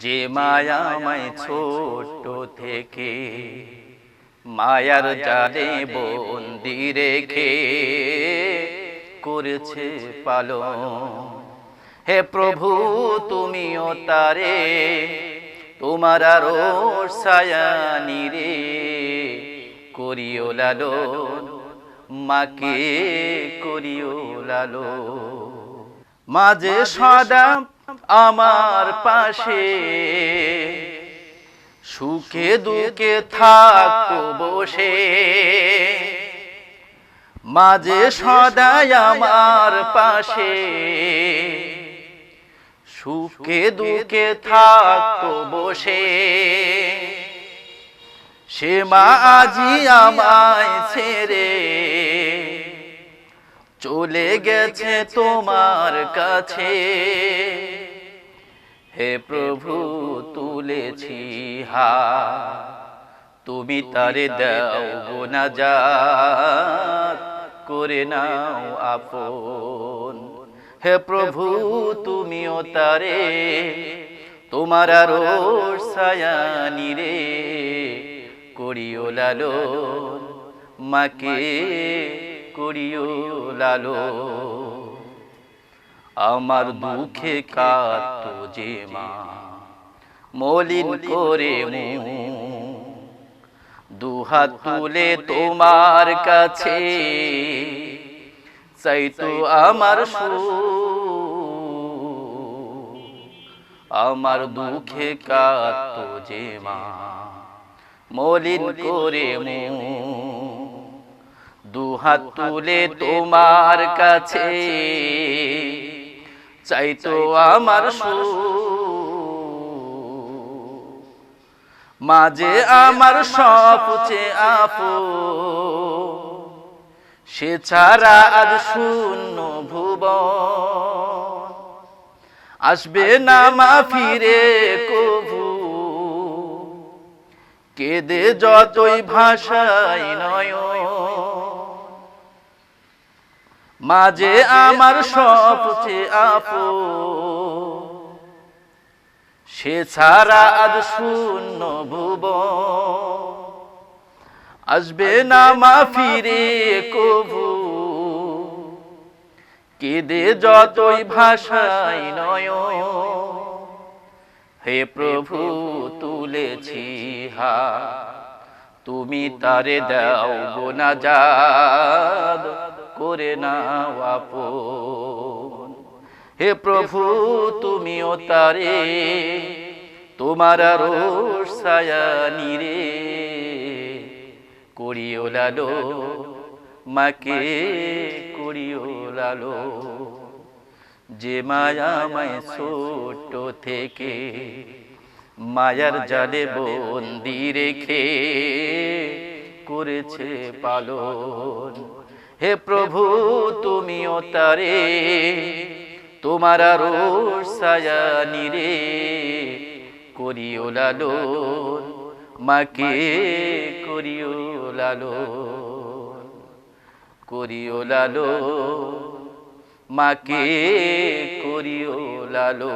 যে মায়ামায় ছোট থেকে মায়ার জালে বন্দি রেখে করেছে পালন। হে প্রভু, তুমিও তারে, তোমার আরও সায়ানি রে করিও লালো মাকে করিও লালো মাঝে সদা আমার পাশে। সুখে দুঃখে থাকো বসে। মাঝে সদাই আমার পাশে। সুখে দুঃখে থাকতো বসে। সে মা আজি আমায় ছেড়ে। চলে গেছে তোমার কাছে। হে প্রভু, তুলেছি হা তুমি তারে দাও না যা করে নাও আপন। হে প্রভু, তুমিও তারে, তোমার আরও সায়ানি রে করিও লালো মাকে করিও লালো আমার দুঃখে কাত যে মা। মলিন করে দুহাত তুলে তোমার কাছে। চাইতো আমার আমার দুঃখে কাত যে মা। মলিন করে দুহাত তুলে তোমার কাছে। চাইতো আমার সু মাঝে আমার সবচে আপু সে ছাড়া আজ শূন্য ভুব আসবে না মা ফিরে কভু। কেদে যতই ভাষাই নয় মাঝে আমার সবচেয়ে আপু সে ছাড়া আজ শূন্য ভুব আসবে না মা ফিরে কভু। কেদে যতই ভাষাই নয় হে প্রভু তুলেছি হা তুমি তারে দাও গোনা যাদ করে নাও আপন। হে প্রভু, তুমিও তারে, তোমার আরও সায়ানি রে করিও লালো, মাকে করিও লালো। যে মায়ামায় ছোট থেকে, মায়ার জালে বন্দি রেখে করেছে পালন। হে প্রভু, তুমিও তারে, তোমার সায়ানি রে করিও লালো মাকে করিও লালো করিও লালো মাকে করিও লালো